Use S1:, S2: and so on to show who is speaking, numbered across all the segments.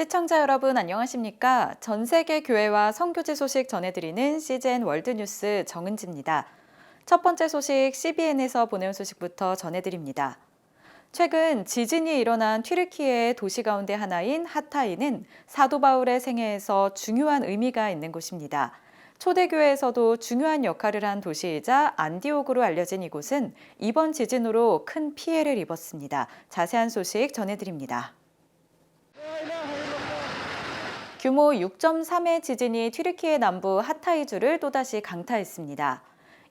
S1: 시청자 여러분 안녕하십니까? 전 세계 교회와 선교지 소식 전해드리는 CGN 월드뉴스 정은지입니다. 첫 번째 소식 CBN에서 보내온 소식부터 전해드립니다. 최근 지진이 일어난 튀르키예의 도시 가운데 하나인 하타이는 사도 바울의 생애에서 중요한 의미가 있는 곳입니다. 초대교회에서도 중요한 역할을 한 도시이자 안디옥으로 알려진 이곳은 이번 지진으로 큰 피해를 입었습니다. 자세한 소식 전해드립니다. 규모 6.3의 지진이 튀르키예 남부 하타이주를 또다시 강타했습니다.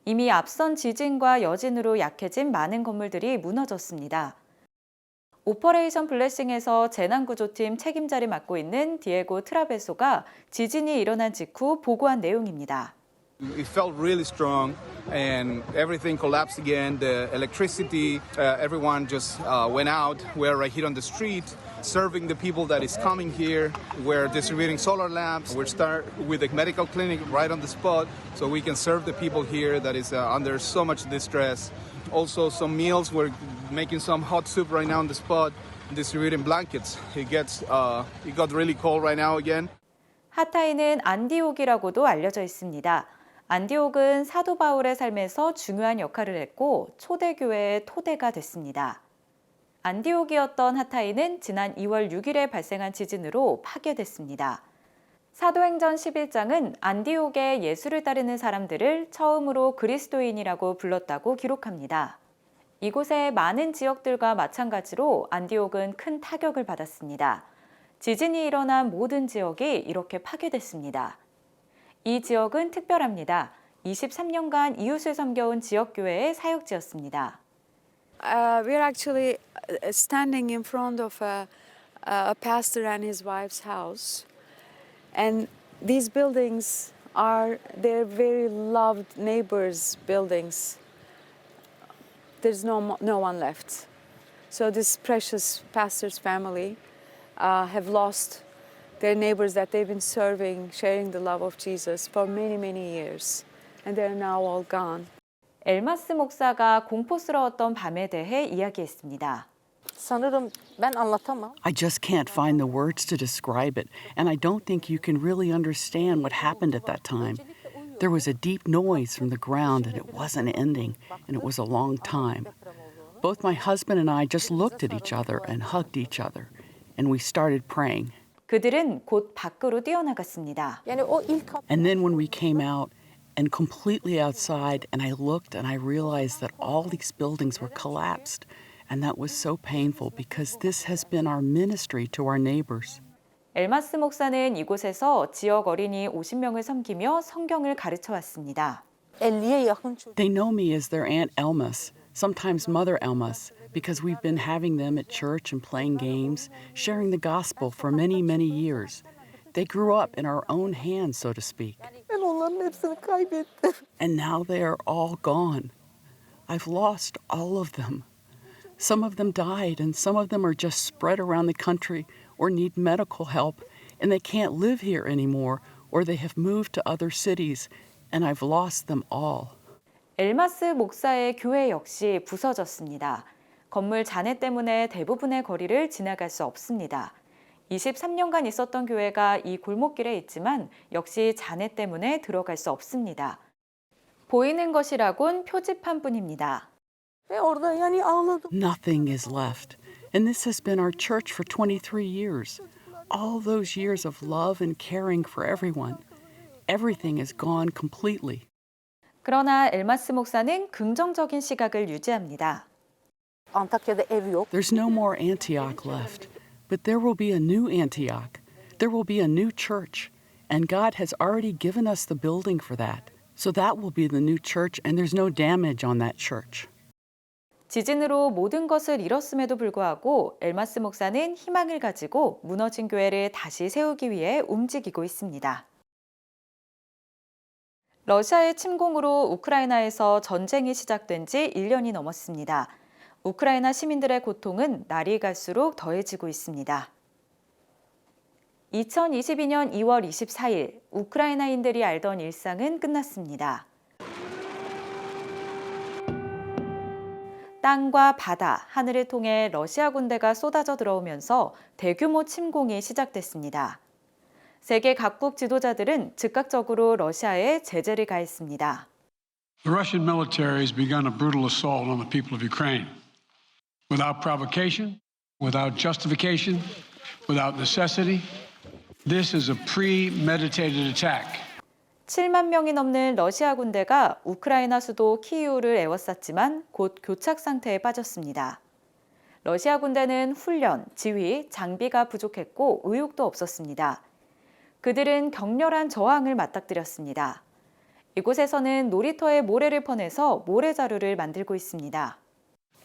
S1: 이미 앞선 지진과 여진으로 약해진 많은 건물들이 무너졌습니다. 오퍼레이션 블레싱에서 재난구조팀 책임자를 맡고 있는 디에고 트라베소가 지진이 일어난 직후 보고한 내용입니다.
S2: It felt really strong and everything collapsed again. The electricity, uh, everyone just uh, went out. We're right here on the street serving the people that is coming here. We're distributing solar lamps. We're start with a medical clinic right on the spot so we can serve the people here that is uh, under so much distress. Also some meals. We're making some hot soup right now on the spot, distributing blankets. It gets uh, it got really cold right now again.
S1: 하타이는 안디옥이라고도 알려져 있습니다. 안디옥은 사도 바울의 삶에서 중요한 역할을 했고 초대교회의 토대가 됐습니다. 안디옥이었던 하타이는 지난 2월 6일에 발생한 지진으로 파괴됐습니다. 사도행전 11장은 안디옥의 예수를 따르는 사람들을 처음으로 그리스도인이라고 불렀다고 기록합니다. 이곳의 많은 지역들과 마찬가지로 안디옥은 큰 타격을 받았습니다. 지진이 일어난 모든 지역이 이렇게 파괴됐습니다. 이 지역은 특별합니다. 23년간 이웃을 섬겨온 지역교회의 사역지였습니다.
S3: Uh, we're actually uh, standing in front of a, a pastor and his wife's house. And these buildings are their very loved neighbors' buildings. There's no, no one left. So, this precious pastor's family uh, have lost their neighbors that they've been serving, sharing the love of Jesus for many, many years. And they're now all gone.
S1: 엘마스 목사가 공포스러웠던 밤에 대해 이야기했습니다.
S4: Sanırım ben anlatamam.
S5: I just can't find the words to describe it, and I don't think you can really understand what happened at that time. There was a deep noise from the ground, and it wasn't ending, and it was a long time. Both my husband and I just looked at each other and hugged each other, and we started praying.
S1: 그들은 곧 밖으로 뛰어나갔습니다.
S5: And then when we came out and completely outside, and I looked and I realized that all these buildings were collapsed. And that was so painful because this has been our ministry to our neighbors.
S1: 엘마스 목사는 이곳에서 지역 어린이 50명을 섬기며 성경을 가르쳐 왔습니다.
S4: 50'ye yakın çocuk.
S5: They know me as their Aunt Elmas, sometimes Mother Elmas, because we've been having them at church and playing games, sharing the gospel for many, many years. They grew up in our own hands, so to speak.
S4: Ben onların hepsini kaybettim.
S5: And now they are all gone. I've lost all of them. Some of them died, and some of them are just spread around the country or need medical help, and they can't live here anymore, or they have moved to other cities, and I've lost them all.
S1: 엘마스 목사의 교회 역시 부서졌습니다. 건물 잔해 때문에 대부분의 거리를 지나갈 수 없습니다. 23년간 있었던 교회가 이 골목길에 있지만 역시 잔해 때문에 들어갈 수 없습니다. 보이는 것이라곤 표지판 뿐입니다.
S4: Yani ağladım.
S5: Nothing is left. And this has been our church for 23 years. All those years of love and caring for everyone. Everything is gone completely.
S1: 그러나 엘마스 목사는 긍정적인 시각을 유지합니다.
S5: There's no more Antioch left, but there will be a new Antioch. There will be a new church, and God has already given us the building for that. So that will be the new church, and there's no damage on that church.
S1: 지진으로 모든 것을 잃었음에도 불구하고 엘마스 목사는 희망을 가지고 무너진 교회를 다시 세우기 위해 움직이고 있습니다. 러시아의 침공으로 우크라이나에서 전쟁이 시작된 지 1년이 넘었습니다. 우크라이나 시민들의 고통은 날이 갈수록 더해지고 있습니다. 2022년 2월 24일 우크라이나인들이 알던 일상은 끝났습니다. 땅과 바다, 하늘을 통해 러시아 군대가 쏟아져 들어오면서 대규모 침공이 시작됐습니다. 세계 각국 지도자들은 즉각적으로 러시아에 제재를 가했습니다.
S6: The Russian military has begun a brutal assault on the people of Ukraine. Without provocation, without justification, without necessity, this is a premeditated attack.
S1: 7만 명이 넘는 러시아 군대가 우크라이나 수도 키이우를 에워쌌지만 곧 교착 상태에 빠졌습니다. 러시아 군대는 훈련, 지휘, 장비가 부족했고 의욕도 없었습니다. 그들은 격렬한 저항을 맞닥뜨렸습니다. 이곳에서는 놀이터에 모래를 퍼내서 모래자루를 만들고 있습니다.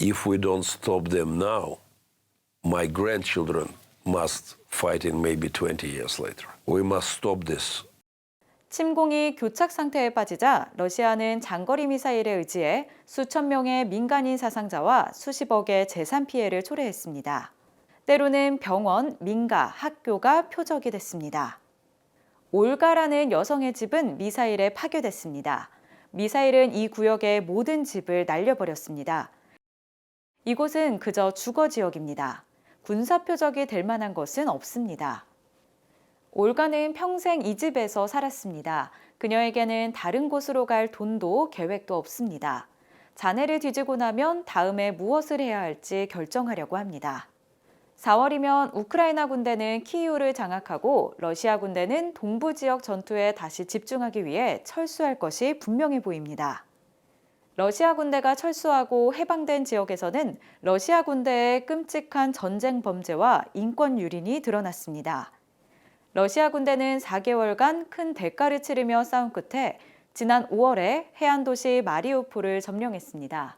S7: If we don't stop them now, my grandchildren must fight in maybe 20 years later. We must stop this.
S1: 침공이 교착 상태에 빠지자 러시아는 장거리 미사일에 의지해 수천 명의 민간인 사상자와 수십억의 재산 피해를 초래했습니다. 때로는 병원, 민가, 학교가 표적이 됐습니다. 올가라는 여성의 집은 미사일에 파괴됐습니다. 미사일은 이 구역의 모든 집을 날려버렸습니다. 이곳은 그저 주거 지역입니다. 군사 표적이 될 만한 것은 없습니다. 올가는 평생 이 집에서 살았습니다. 그녀에게는 다른 곳으로 갈 돈도 계획도 없습니다. 자네를 뒤지고 나면 다음에 무엇을 해야 할지 결정하려고 합니다. 4월이면 우크라이나 군대는 키이우를 장악하고 러시아 군대는 동부 지역 전투에 다시 집중하기 위해 철수할 것이 분명해 보입니다. 러시아 군대가 철수하고 해방된 지역에서는 러시아 군대의 끔찍한 전쟁 범죄와 인권 유린이 드러났습니다. 러시아 군대는 4개월간 큰 대가를 치르며 싸운 끝에 지난 5월에 해안 도시 마리우폴을 점령했습니다.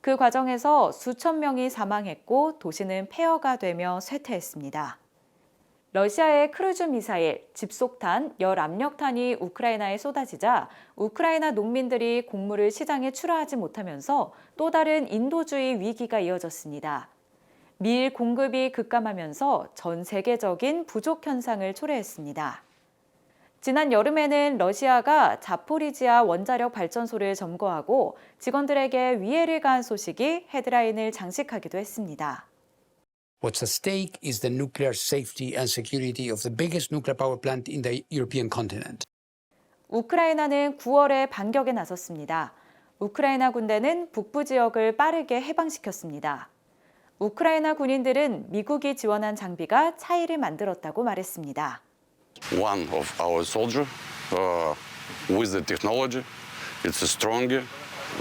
S1: 그 과정에서 수천 명이 사망했고 도시는 폐허가 되며 쇠퇴했습니다. 러시아의 크루즈 미사일, 집속탄, 열 압력탄이 우크라이나에 쏟아지자 우크라이나 농민들이 곡물을 시장에 출하하지 못하면서 또 다른 인도주의 위기가 이어졌습니다. 밀 공급이 급감하면서 전 세계적인 부족 현상을 초래했습니다. 지난 여름에는 러시아가 자포리지아 원자력 발전소를 점거하고 직원들에게 위해를 가한 소식이 헤드라인을 장식하기도 했습니다.
S8: What's at stake is the nuclear safety and security of the biggest nuclear power plant in the European continent.
S1: 우크라이나는 9월에 반격에 나섰습니다. 우크라이나 군대는 북부 지역을 빠르게 해방시켰습니다. 우크라이나 군인들은 미국이 지원한 장비가 차이를 만들었다고 말했습니다.
S9: one of our soldier uh, with the technology. It's stronger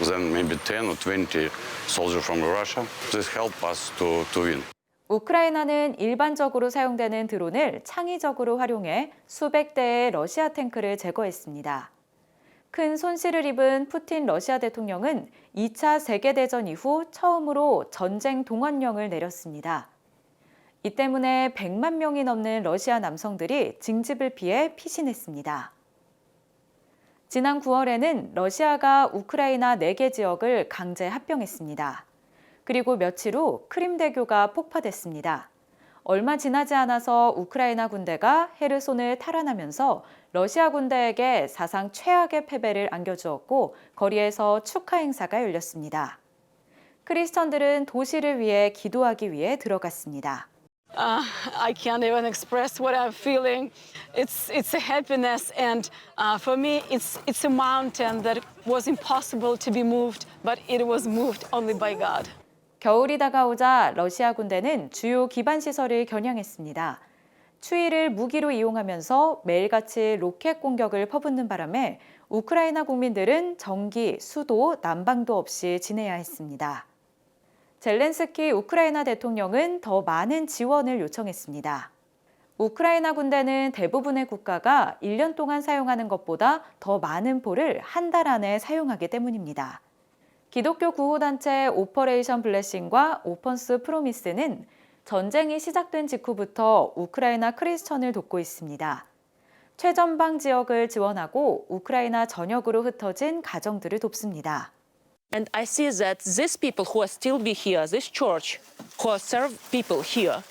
S9: than maybe 10 or 20 soldiers from Russia. This help us to, to win.
S1: 우크라이나는 일반적으로 사용되는 드론을 창의적으로 활용해 수백 대의 러시아 탱크를 제거했습니다. 큰 손실을 입은 푸틴 러시아 대통령은 2차 세계대전 이후 처음으로 전쟁 동원령을 내렸습니다. 이 때문에 100만 명이 넘는 러시아 남성들이 징집을 피해 피신했습니다. 지난 9월에는 러시아가 우크라이나 4개 지역을 강제 합병했습니다. 그리고 며칠 후 크림대교가 폭파됐습니다. 얼마 지나지 않아서 우크라이나 군대가 헤르손을 탈환하면서 러시아 군대에게 사상 최악의 패배를 안겨주었고 거리에서 축하 행사가 열렸습니다. 크리스천들은 도시를 위해 기도하기 위해 들어갔습니다.
S10: Uh, I can't even express what I'm feeling. It's it's a happiness, and uh, for me, it's it's a mountain that was impossible to be moved, but it was moved only by God.
S1: 겨울이 다가오자 러시아 군대는 주요 기반 시설을 겨냥했습니다. 추위를 무기로 이용하면서 매일같이 로켓 공격을 퍼붓는 바람에 우크라이나 국민들은 전기, 수도, 난방도 없이 지내야 했습니다. 젤렌스키 우크라이나 대통령은 더 많은 지원을 요청했습니다. 우크라이나 군대는 대부분의 국가가 1년 동안 사용하는 것보다 더 많은 포를 한 달 안에 사용하기 때문입니다. 기독교 구호단체 오퍼레이션 블레싱과 오펀스 프로미스는 전쟁이 시작된 직후부터 우크라이나 크리스천을 돕고 있습니다. 최전방 지역을 지원하고 우크라이나 전역으로 흩어진 가정들을 돕습니다.
S11: And I see that these people who are still be here, this church, who are serve people here,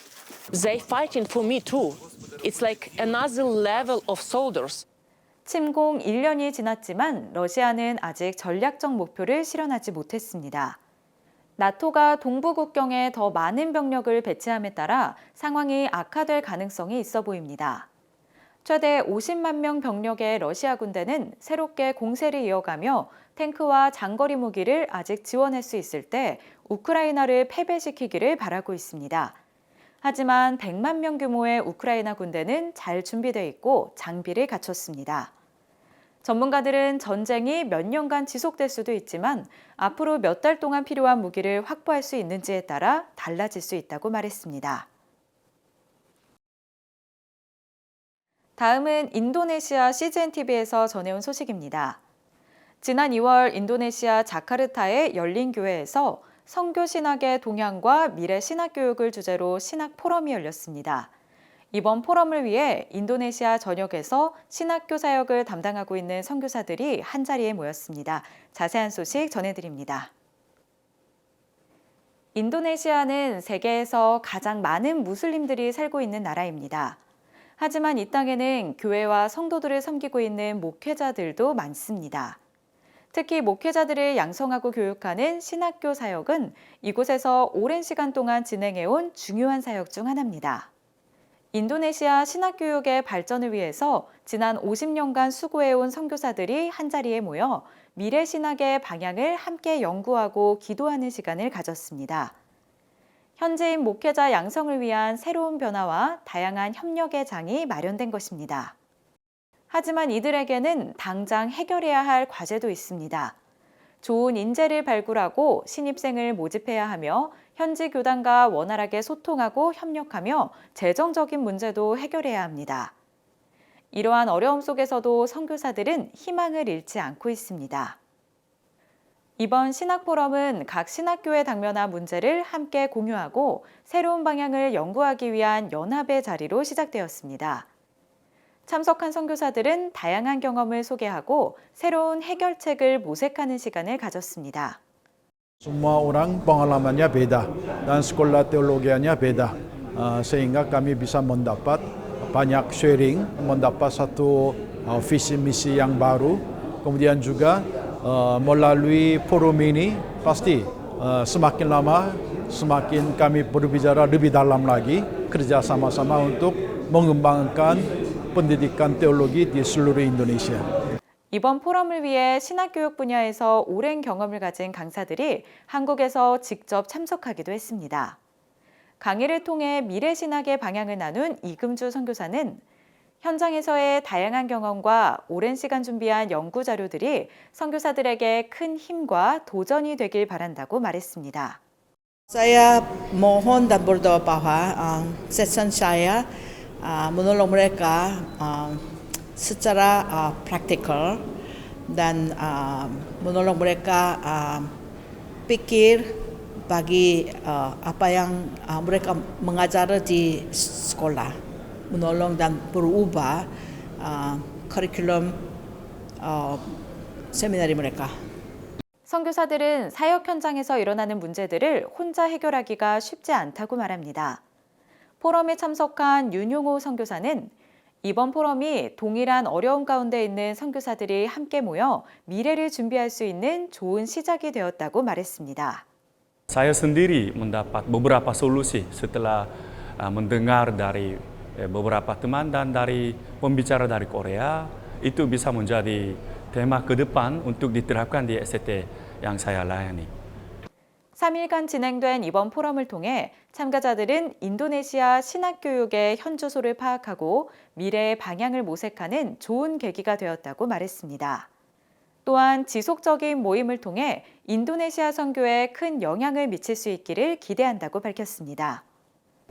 S11: they fighting for me too. It's like another level of soldiers.
S1: 침공 1년이 지났지만 러시아는 아직 전략적 목표를 실현하지 못했습니다. 나토가 동부 국경에 더 많은 병력을 배치함에 따라 상황이 악화될 가능성이 있어 보입니다. 최대 50만 명 병력의 러시아 군대는 새롭게 공세를 이어가며 탱크와 장거리 무기를 아직 지원할 수 있을 때 우크라이나를 패배시키기를 바라고 있습니다. 하지만 100만 명 규모의 우크라이나 군대는 잘 준비되어 있고 장비를 갖췄습니다. 전문가들은 전쟁이 몇 년간 지속될 수도 있지만 앞으로 몇 달 동안 필요한 무기를 확보할 수 있는지에 따라 달라질 수 있다고 말했습니다. 다음은 인도네시아 CGN TV에서 전해온 소식입니다. 지난 2월 인도네시아 자카르타의 열린 교회에서 성교 신학의 동향과 미래 신학 교육을 주제로 신학 포럼이 열렸습니다. 이번 포럼을 위해 인도네시아 전역에서 신학교 사역을 담당하고 있는 선교사들이 한자리에 모였습니다. 자세한 소식 전해드립니다. 인도네시아는 세계에서 가장 많은 무슬림들이 살고 있는 나라입니다. 하지만 이 땅에는 교회와 성도들을 섬기고 있는 목회자들도 많습니다. 특히 목회자들을 양성하고 교육하는 신학교 사역은 이곳에서 오랜 시간 동안 진행해온 중요한 사역 중 하나입니다. 인도네시아 신학교육의 발전을 위해서 지난 50년간 수고해온 선교사들이 한자리에 모여 미래 신학의 방향을 함께 연구하고 기도하는 시간을 가졌습니다. 현지인 목회자 양성을 위한 새로운 변화와 다양한 협력의 장이 마련된 것입니다. 하지만 이들에게는 당장 해결해야 할 과제도 있습니다. 좋은 인재를 발굴하고 신입생을 모집해야 하며 현지 교단과 원활하게 소통하고 협력하며 재정적인 문제도 해결해야 합니다. 이러한 어려움 속에서도 선교사들은 희망을 잃지 않고 있습니다. 이번 신학 포럼은 각 신학교의 당면화 문제를 함께 공유하고 새로운 방향을 연구하기 위한 연합의 자리로 시작되었습니다. 참석한 선교사들은 다양한 경험을 소개하고 새로운 해결책을 모색하는 시간을 가졌습니다.
S12: Semua orang pengalamannya beda dan sekolah teologianya beda, Uh, sehingga kami bisa mendapat banyak sharing, mendapat satu uh, visi misi yang baru. Kemudian juga uh, melalui forum ini pasti uh, semakin lama semakin kami berbicara lebih dalam lagi kerja sama-sama untuk mengembangkan pendidikan teologi di seluruh Indonesia.
S1: 이번 포럼을 위해 신학교육 분야에서 오랜 경험을 가진 강사들이 한국에서 직접 참석하기도 했습니다. 강의를 통해 미래 신학의 방향을 나눈 이금주 선교사는 현장에서의 다양한 경험과 오랜 시간 준비한 연구 자료들이 선교사들에게 큰 힘과 도전이 되길 바란다고 말했습니다.
S13: Saya mohon dan berdoa bahwa uh, session saya uh, menolong mereka uh, secara uh, praktikal dan uh, menolong mereka uh, pikir bagi uh, apa yang uh, mereka mengajar di sekolah, menolong dan berubah uh, kurikulum uh, seminari mereka.
S1: 선교사들은 사역 현장에서 일어나는 문제들을 혼자 해결하기가 쉽지 않다고 말합니다. 포럼에 참석한 윤용호 선교사는 이번 포럼이 동일한 어려움 가운데 있는 선교사들이 함께 모여 미래를 준비할 수 있는 좋은 시작이 되었다고 말했습니다.
S14: Saya sendiri mendapat beberapa solusi setelah uh, mendengar dari eh, beberapa teman dan dari pembicara dari Korea. Itu bisa menjadi tema ke depan untuk diterapkan di ST yang saya layani.
S1: 3일간 진행된 이번 포럼을 통해 참가자들은 인도네시아 신학교육의 현주소를 파악하고 미래의 방향을 모색하는 좋은 계기가 되었다고 말했습니다. 또한 지속적인 모임을 통해 인도네시아 선교에 큰 영향을 미칠 수 있기를 기대한다고 밝혔습니다.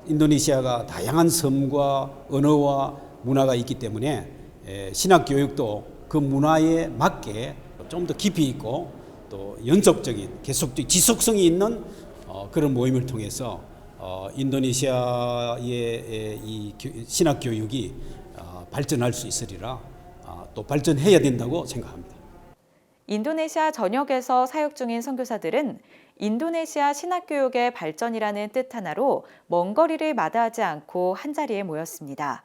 S15: 인도네시아가 다양한 섬과 언어와 문화가 있기 때문에 에, 신학 교육도 그 문화에 맞게 좀 더 깊이 있고 또 연속적인 계속적 지속성이 있는 어, 그런 모임을 통해서 어, 인도네시아의 에, 이 교- 신학 교육이 어, 발전할 수 있으리라 어, 또 발전해야 된다고 생각합니다.
S1: 인도네시아 전역에서 사역 중인 선교사들은 인도네시아 신학교육의 발전이라는 뜻 하나로 먼 거리를 마다하지 않고 한자리에 모였습니다.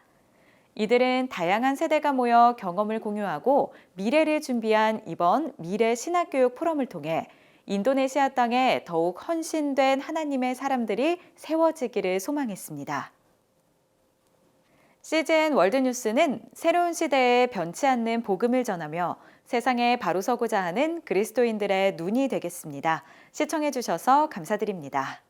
S1: 이들은 다양한 세대가 모여 경험을 공유하고 미래를 준비한 이번 미래 신학교육 포럼을 통해 인도네시아 땅에 더욱 헌신된 하나님의 사람들이 세워지기를 소망했습니다. CGN 월드뉴스는 새로운 시대에 변치 않는 복음을 전하며 세상에 바로 서고자 하는 그리스도인들의 눈이 되겠습니다. 시청해주셔서 감사드립니다.